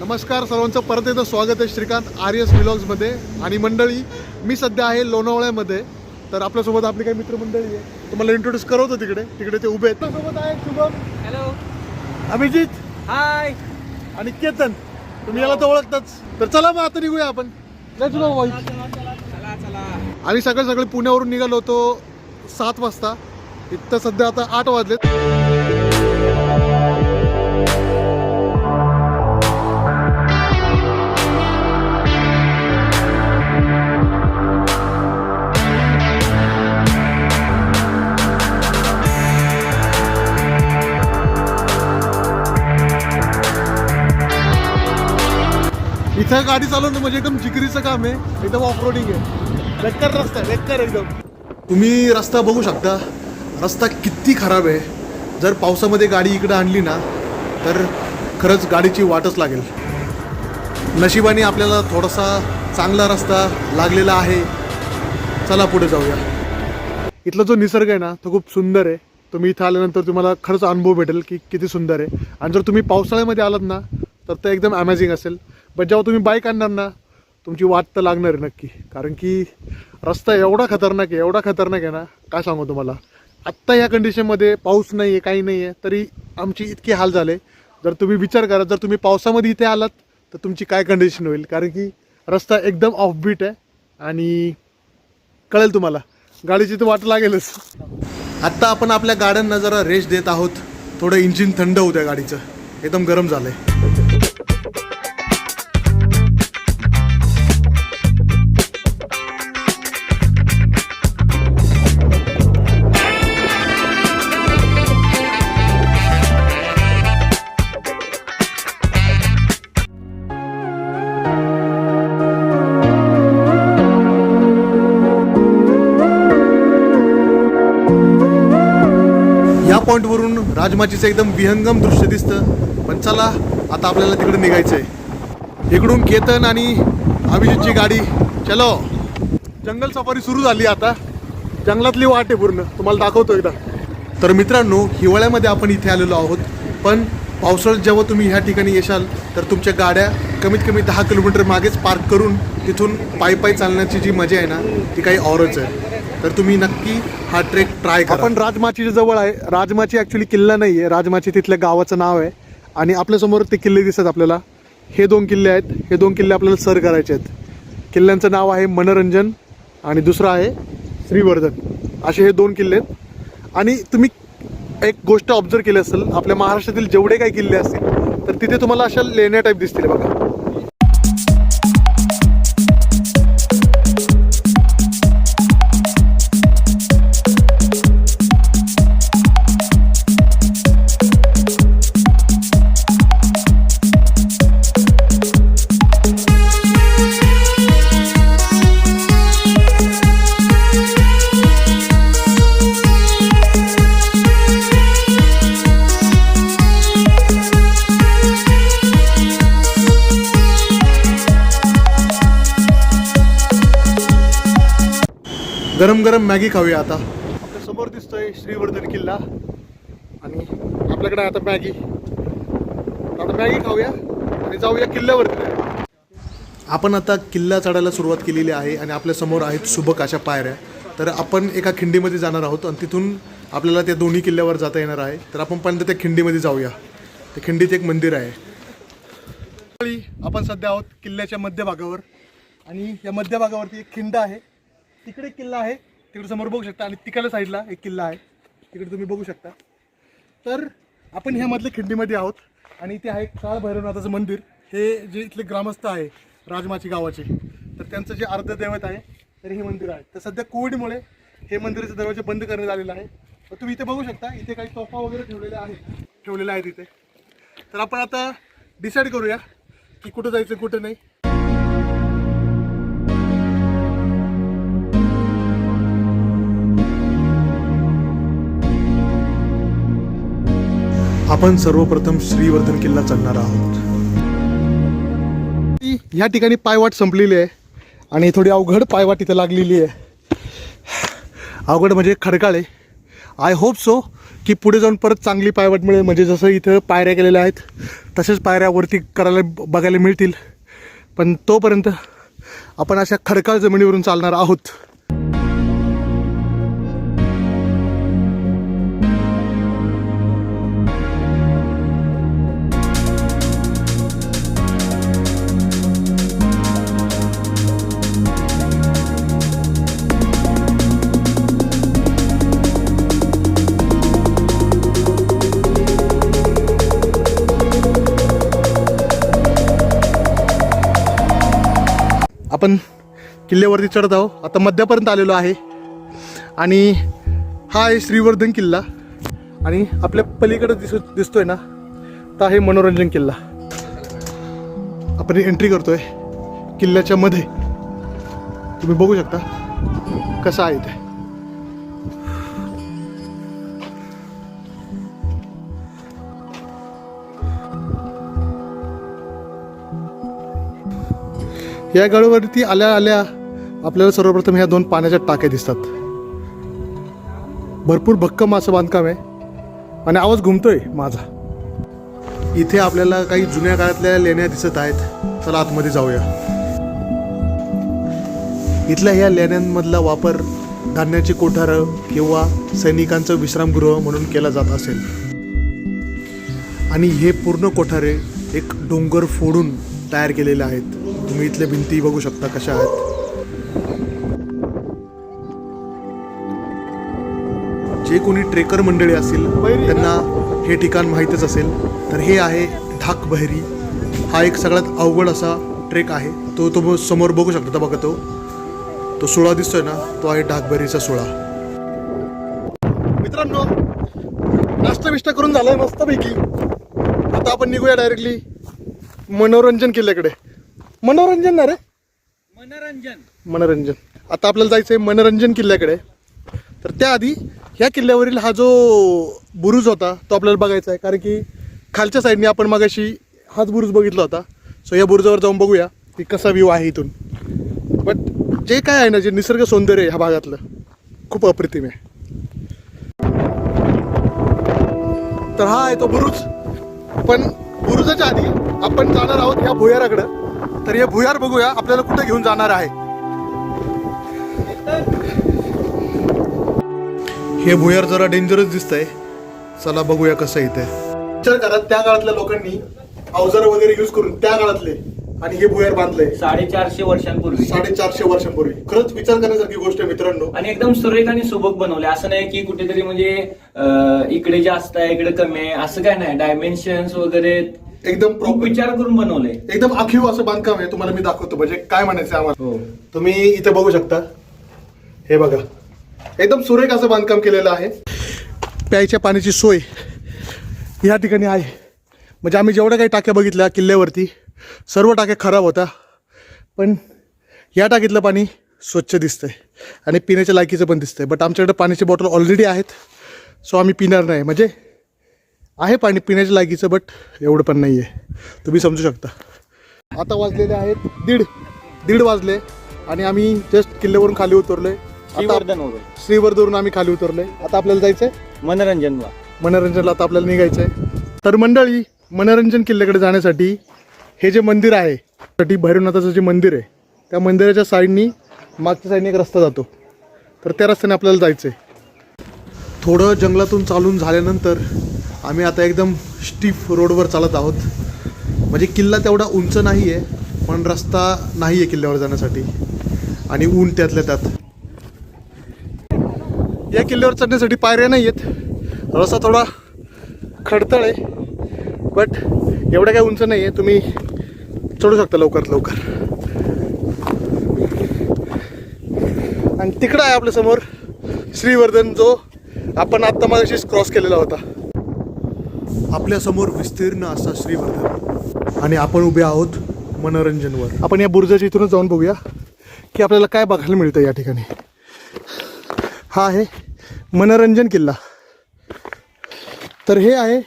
नमस्कार सर्वांचं परत एकदा स्वागत आहे श्रीकांत आर एस व्लॉग्समध्ये आणि मंडळी मी सध्या आहे लोणावळ्यामध्ये. तर आपल्यासोबत आपली काही मित्रमंडळी आहे. तुम्हाला इंट्रोड्यूस करवतो तिकडे. तिकडे ते उभे आहेत. सोबत आहे शुभम. हॅलो अभिजित. हाय आणि केतन. तुम्ही याला तर ओळखताच. तर चला मग आता निघूया आपण. आम्ही सकाळी सकाळी पुण्यावरून निघालो होतो सात वाजता. इथं सध्या आता आठ वाजलेत. इथं गाडी चालवणं म्हणजे एकदम जिगरीचं काम आहे. एकदम ऑफ रोडिंग आहे. बेकार रस्ता आहे बेकार एकदम. तुम्ही रस्ता बघू शकता. रस्ता किती खराब आहे. जर पावसामध्ये गाडी इकडं आणली ना तर खरंच गाडीची वाटच लागेल. नशिबाने आपल्याला थोडासा चांगला रस्ता लागलेला आहे. चला पुढे जाऊया. इथला जो निसर्ग आहे ना तो खूप सुंदर आहे. तुम्ही इथं आल्यानंतर तुम्हाला खरंच अनुभव भेटेल की किती सुंदर आहे. आणि जर तुम्ही पावसाळ्यामध्ये आलात ना तर ते एकदम अमेझिंग असेल. पण जेव्हा तुम्ही बाईक आणणार ना तुमची वाट तर लागणार आहे नक्की. कारण की रस्ता एवढा खतरनाक आहे एवढा खतरनाक आहे ना काय सांगू तुम्हाला? आत्ता या कंडिशनमध्ये पाऊस नाही आहे काही नाही आहे तरी आमची इतकी हाल झाले. जर तुम्ही विचार करा जर तुम्ही पावसामध्ये इथे आलात तर तुमची काय कंडिशन होईल? कारण की रस्ता एकदम ऑफबीट आहे आणि कळेल तुम्हाला. गाडीची तर वाट लागेलच. आत्ता आपण आपल्या गाड्यांना जरा रेस्ट देत आहोत. थोडं इंजिन थंड होऊ द्या गाडीचं. एकदम गरम झालं आहे पॉईंटवरून राजमाचीचं एकदम विहंगम दृश्य दिसतं. पण चला आता आपल्याला तिकडे निघायचं आहे इकडून केतन आणि अभिजितची गाडी. चलो. जंगल सफारी सुरू झाली आता. जंगलातली वाट आहे पूर्ण. तुम्हाला दाखवतो एकदा. तर मित्रांनो हिवाळ्यामध्ये आपण इथे आलेलो आहोत. पण पावसाळ्यात जेव्हा तुम्ही ह्या ठिकाणी येशाल तर तुमच्या गाड्या कमीत कमी दहा किलोमीटर मागेच पार्क करून तिथून पायी पायी चालण्याची जी मजा आहे ना ती काही औरच आहे. तर तुम्ही नक्की हा ट्रेक ट्राय करा. आपण राजमाचीच्या जवळ आहे राजमाची ॲक्च्युली किल्ला नाही आहे. राजमाची तिथल्या गावाचं नाव आहे. आणि आपल्यासमोर ते किल्ले दिसतात आपल्याला. हे दोन किल्ले आहेत. हे दोन किल्ले आपल्याला सर करायचे आहेत. किल्ल्यांचं नाव आहे मनोरंजन आणि दुसरं आहे श्रीवर्धन. असे हे दोन किल्ले आहेत. आणि तुम्ही एक गोष्ट ऑब्झर्व केली असेल आपल्या महाराष्ट्रातील जेवढे काही किल्ले असतील तर तिथे तुम्हाला अशा लेण्या टाईप दिसतील बघा. गरम गरम मॅगी खाऊया आता. आपल्यासमोर दिसतोय श्रीवर्धन किल्ला. आणि आपल्याकडे आता मॅगी. आता मॅगी खाऊया आणि जाऊया किल्ल्यावरती. आपण आता किल्ला चढायला सुरुवात केलेली आहे आणि आपल्यासमोर आहेत सुबक अशा पायऱ्या. तर आपण एका खिंडीमध्ये जाणार आहोत आणि तिथून आपल्याला त्या दोन्ही किल्ल्यावर जाता येणार आहे. तर आपण पहिल्यांदा त्या खिंडीमध्ये जाऊया. त्या खिंडीत एक मंदिर आहे. आपण सध्या आहोत किल्ल्याच्या मध्यभागावर. आणि या मध्यभागावरती एक खिंड आहे. तिकडे एक किल्ला आहे. तिकडे समोर बघू शकता. आणि तिकडल्या साईडला एक किल्ला आहे. तिकडे तुम्ही बघू शकता. तर आपण ह्या मधल्या खिंडीमध्ये आहोत. आणि इथे आहे काळ भैरवनाथाचं मंदिर. हे जे इथले ग्रामस्थ आहे राजमाची गावाचे. तर त्यांचं जे अर्धदैवत आहे तर हे मंदिर आहे. तर सध्या कोविडमुळे हे मंदिराचे दरवाजे बंद करण्यात आलेलं आहे. तर तुम्ही इथे बघू शकता इथे काही तोफा वगैरे ठेवलेल्या आहेत. ठेवलेल्या आहेत इथे. तर आपण आता डिसाईड करूया की कुठं जायचं कुठं नाही. आपण सर्वप्रथम श्रीवर्धन किल्ला चढणार आहोत. या ठिकाणी पायवाट संपलेली आहे आणि थोडी अवघड पायवाट इथं लागलेली आहे. अवघड म्हणजे खडकाळ आहे. आय होप सो की पुढे जाऊन परत चांगली पायवाट मिळेल. म्हणजे जसं इथं पायऱ्या गेलेल्या आहेत तसेच पायऱ्या वरती करायला बघायला मिळतील. पण तोपर्यंत आपण अशा खडकाळ जमिनीवरून चालणार आहोत. आपण किल्ल्यावरती चढत आहोत. आता मध्यापर्यंत आलेलो आहे. आणि हा आहे श्रीवर्धन किल्ला. आणि आपल्या पलीकडे दिस दिसतोय ना? तर आहे मनोरंजन किल्ला. आपण एंट्री करतोय किल्ल्याच्या मध्ये. तुम्ही बघू शकता कसं आहे ते. या गडावरती आल्या आल्या आपल्याला सर्वप्रथम ह्या दोन पाण्याच्या टाक्या दिसतात. भरपूर भक्कम असं बांधकाम आहे. आणि आवाज घुमतोय माझा. इथे आपल्याला काही जुन्या काळातल्या लेण्या दिसत आहेत. चला आतमध्ये जाऊया. इथल्या ह्या लेण्यांमधला वापर धान्याची कोठारं किंवा सैनिकांचं विश्रामगृह म्हणून केला जात असेल. आणि हे पूर्ण कोठारे एक डोंगर फोडून तयार केलेले आहेत. तुम्ही इथल्या भिंती बघू शकता कशा आहेत. जे कोणी ट्रेकर मंडळी असतील त्यांना हे ठिकाण माहीतच असेल. तर हे आहे ढाक बहिरी. हा एक सगळ्यात अवघड असा ट्रेक आहे. तो तो समोर बघू शकता बघा तो. तो सोळा दिसतोय ना तो आहे ढाकबरीचा सोळा. मित्रांनो नाश्ता बिष्टा करून झालाय मस्तपैकी. आता आपण निघूया डायरेक्टली मनोरंजन किल्ल्याकडे. मनोरंजन ना रे? मनोरंजन. मनोरंजन. आता आपल्याला जायचं आहे मनोरंजन किल्ल्याकडे. तर त्याआधी ह्या किल्ल्यावरील हा जो बुरुज होता तो आपल्याला बघायचा आहे कारण की खालच्या साईडने आपण मागाशी हाच बुरुज बघितला होता. सो या बुरुजावर जाऊन बघूया की कसा व्ह्यू आहे इथून. बट जे काय आहे ना जे निसर्ग सौंदर्य आहे ह्या भागातलं खूप अप्रतिम आहे. तर हा आहे तो बुरुज. पण बुरुजाच्या आधी आपण जाणार आहोत या भुयाराकडं. तर हे भुयार बघूया आपल्याला कुठे घेऊन जाणार आहे. हे भुयार जरा डेंजरस दिसतंय. चला बघूया कसं इथे विचार करा त्या काळातल्या लोकांनी अवजार वगैरे युज करून त्या काळातले आणि हे भुयार बांधलंय. साडेचारशे वर्षांपूर्वी. साडेचारशे वर्षांपूर्वी. खरंच विचार करण्यासारखी गोष्ट आहे मित्रांनो. आणि एकदम सुरेख आणि सुबक बनवले असं नाही की कुठेतरी म्हणजे अं, इकडे जास्त आहे इकडे कमी आहे. असं काय नाही. डायमेन्शन्स वगैरे एकदम खूप प्रॉपर विचार करून बनवले एकदम आखीव असं बांधकाम आहे तुम्हाला मी दाखवतो. म्हणजे काय म्हणायचं आहे आम्हाला? हो. तुम्ही इथे बघू शकता. हे बघा. एकदम सुरेख असं बांधकाम केलेलं आहे. प्यायच्या पाण्याची सोय ह्या ठिकाणी आहे. म्हणजे आम्ही जेवढ्या काही टाक्या बघितल्या किल्ल्यावरती सर्व टाक्या खराब होता. पण या टाकीतलं पाणी स्वच्छ दिसतंय. आणि पिण्याच्या लायकीचं पण दिसतंय. बट आमच्याकडे पाण्याची बॉटल ऑलरेडी आहेत. सो आम्ही पिणार नाही. म्हणजे आहे पाणी पिण्याच्या लायकीचं बट एवढं पण नाही आहे तुम्ही समजू शकता. आता वाजलेले आहेत दीड दीड वाजले आणि आम्ही जस्ट किल्ल्यावरून खाली उतरलोय. आता श्रीवर्धन वगैरे श्रीवर्धवरून आम्ही खाली उतरलोय. आता आपल्याला जायचंय? मनोरंजनला. मनोरंजनला आता आपल्याला निघायचंय. तर मंडळी मनोरंजन किल्ल्याकडे जाण्यासाठी हे जे मंदिर आहे साठी भैरवनाथाचं जे मंदिर आहे त्या मंदिराच्या साईडनी मागच्या साईडने एक रस्ता जातो. तर त्या रस्त्याने आपल्याला जायचं आहे थोडं जंगलातून चालून झाल्यानंतर आम्ही आता एकदम स्टीफ रोडवर चालत आहोत. म्हणजे किल्ला तेवढा उंच नाही आहे पण रस्ता नाही आहे किल्ल्यावर जाण्यासाठी. आणि ऊन त्यातल्या त्यात. या किल्ल्यावर चढण्यासाठी पायऱ्या नाही आहेत रस्ता थोडा खडतळ आहे. बट एवढं काय उंच नाही आहे तुम्ही चढू शकता लवकरात लवकर. आणि तिकडं आहे आपल्यासमोर श्रीवर्धन जो आपण आत्ता माझ्याशीच क्रॉस केलेला होता. आपल्यासमोर विस्तीर्ण असा श्रीवर्धन आणि आपण उभे आहोत मनोरंजनवर. आपण या बुर्जाच्या इथूनच जाऊन बघूया की आपल्याला काय बघायला मिळतं या ठिकाणी. हा आहे मनोरंजन किल्ला. तर हे आहे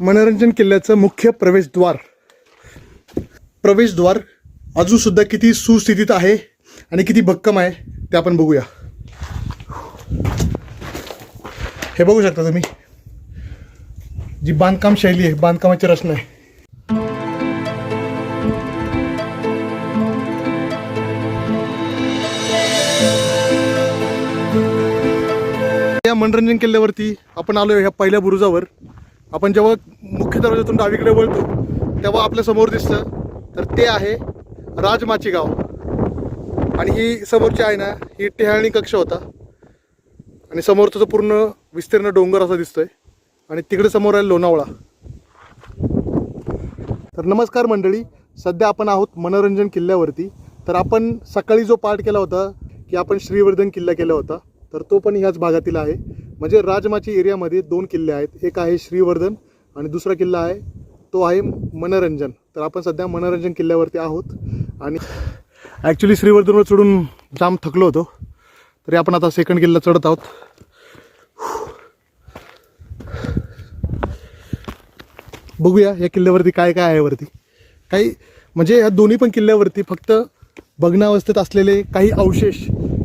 मनोरंजन किल्ल्याचं मुख्य प्रवेशद्वार. प्रवेशद्वार अजूनसुद्धा किती सुस्थितीत आहे आणि किती भक्कम आहे ते आपण बघूया. हे बघू शकता तुम्ही. जी बांधकाम शैली आहे बांधकामाची रचना आहे. या मनोरंजन किल्ल्यावरती आपण आलो ह्या पहिल्या बुरुजावर. आपण जेव्हा मुख्य दरवाजातून डावीकडे वळतो तेव्हा आपल्यासमोर दिसतं तर ते आहे राजमाची गाव. आणि ही समोरची आहे ना ही टेहाळणी कक्ष होता. आणि समोर जो पूर्ण विस्तीर्ण डोंगर असा दिसतोय. आणि तिकडे समोर आहे लोणावळा. तर नमस्कार मंडळी सध्या आपण आहोत मनोरंजन किल्ल्यावरती. तर आपण सकाळी जो पाठ केला होता की आपण श्रीवर्धन किल्ला केला होता तर तो पण ह्याच भागातील आहे. म्हणजे राजमाची एरियामध्ये दोन किल्ले आहेत. एक आहे श्रीवर्धन आणि दुसरा किल्ला आहे तो आहे मनोरंजन. तर आपण सध्या मनोरंजन किल्ल्यावरती आहोत. आणि ॲक्च्युली श्रीवर्धनवर चढून जाम थकलो होतो. तरी आपण आता सेकंड किल्ला चढत आहोत. बघूया या किल्ल्यावरती काय काय आहे वरती. काही म्हणजे या दोन्ही पण किल्ल्यावरती फक्त भग्नावस्थेत असलेले काही अवशेष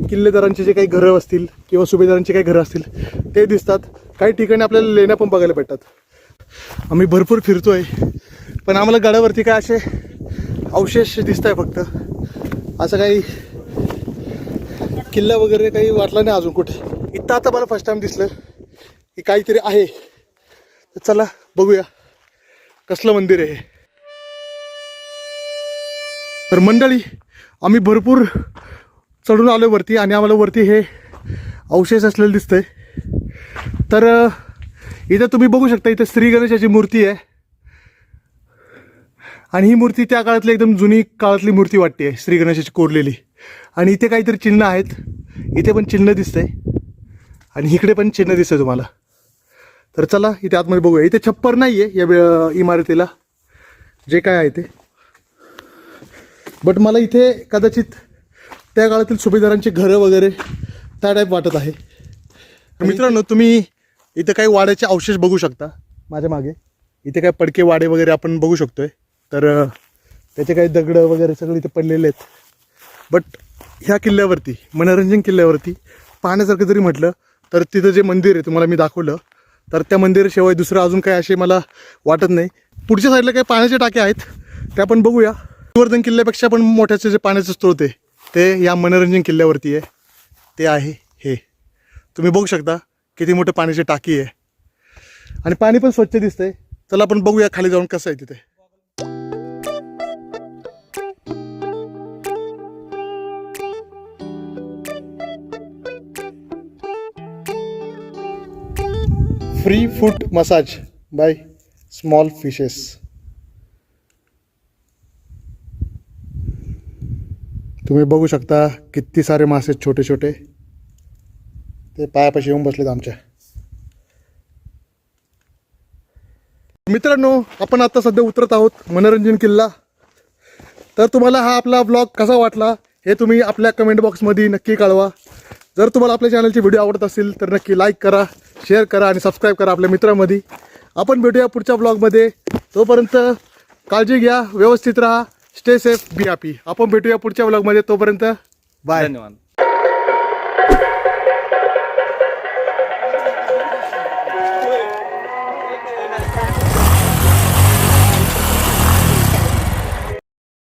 किल्लेदारांचे जे काही घरं असतील किंवा सुभेदारांचे काही घरं असतील ते दिसतात. काही ठिकाणी आपल्याला लेण्या पण बघायला भेटतात. आम्ही भरपूर फिरतोय पण आम्हाला गडावरती काय असे अवशेष दिसत आहे फक्त. असं काही किल्ला वगैरे काही वाटला नाही अजून कुठे. इथं आता मला फर्स्ट टाइम दिसलं. की काहीतरी आहे. तर चला बघूया. कसलं मंदिर आहे तर मंडळी आम्ही भरपूर चढून आलो वरती आणि आम्हाला वरती हे अवशेष असलेलं दिसतंय. तर इथं तुम्ही बघू शकता इथं श्री गणेशाची मूर्ती आहे. आणि ही मूर्ती त्या काळातली एकदम जुनी काळातली मूर्ती वाटते आहे श्री गणेशाची कोरलेली. आणि इथे काहीतरी चिन्ह आहेत. इथे पण चिन्ह दिसतंय. आणि इकडे पण चिन्ह दिसतंय तुम्हाला. तर चला इथे आतमध्ये बघूया. इथे छप्पर नाही आहे या इमारतीला. जे काय आहे ते. बट मला इथे कदाचित त्या काळातील सुभेदारांची घरं वगैरे त्या टाईप वाटत आहे. मित्रांनो तुम्ही इथे काही वाड्याचे अवशेष बघू शकता. माझ्या मागे. इथे काही पडके वाडे वगैरे आपण बघू शकतोय. तर त्याचे काही दगडं वगैरे सगळे इथे पडलेले आहेत. बट ह्या किल्ल्यावरती मनोरंजन किल्ल्यावरती पाहण्यासारखं जरी म्हटलं तर तिथं जे मंदिर आहे तुम्हाला मी दाखवलं तर त्या मंदिराशिवाय दुसरं अजून काय असे मला वाटत नाही. पुढच्या साईडला काही पाण्याचे टाके आहेत ते आपण बघूया. गोवर्धन किल्ल्यापेक्षा पण मोठ्याचे जे पाण्याचे स्रोत आहे ते या मनोरंजन किल्ल्यावरती आहे. ते आहे हे. तुम्ही बघू शकता किती मोठं पाण्याची टाकी आहे. आणि पाणी पण स्वच्छ दिसतंय. चला आपण बघूया खाली जाऊन कसं आहे तिथे. Free food massage by small fishes तुम्ही बघू शकता किती सारे मासे छोटे छोटे. ते पायापाशी येऊन बसलेत आमच्या. मित्रांनो आपण आता सध्या उतरत आहोत मनोरंजन किल्ला. तर तुम्हाला हा आपला ब्लॉग कसा वाटला हे तुम्ही आपल्या कमेंट बॉक्समध्ये नक्की कळवा. जर तुम्हाला आपल्या चॅनलचे व्हिडिओ आवडत असतील तर नक्की लाईक करा शेअर करा आणि सबस्क्राईब करा आपल्या मित्रांमध्ये. आपण भेटूया पुढच्या ब्लॉगमध्ये तोपर्यंत काळजी घ्या व्यवस्थित राहा स्टे सेफ बी हॅपी आपण भेटूया पुढच्या ब्लॉगमध्ये तोपर्यंत बाय धन्यवाद.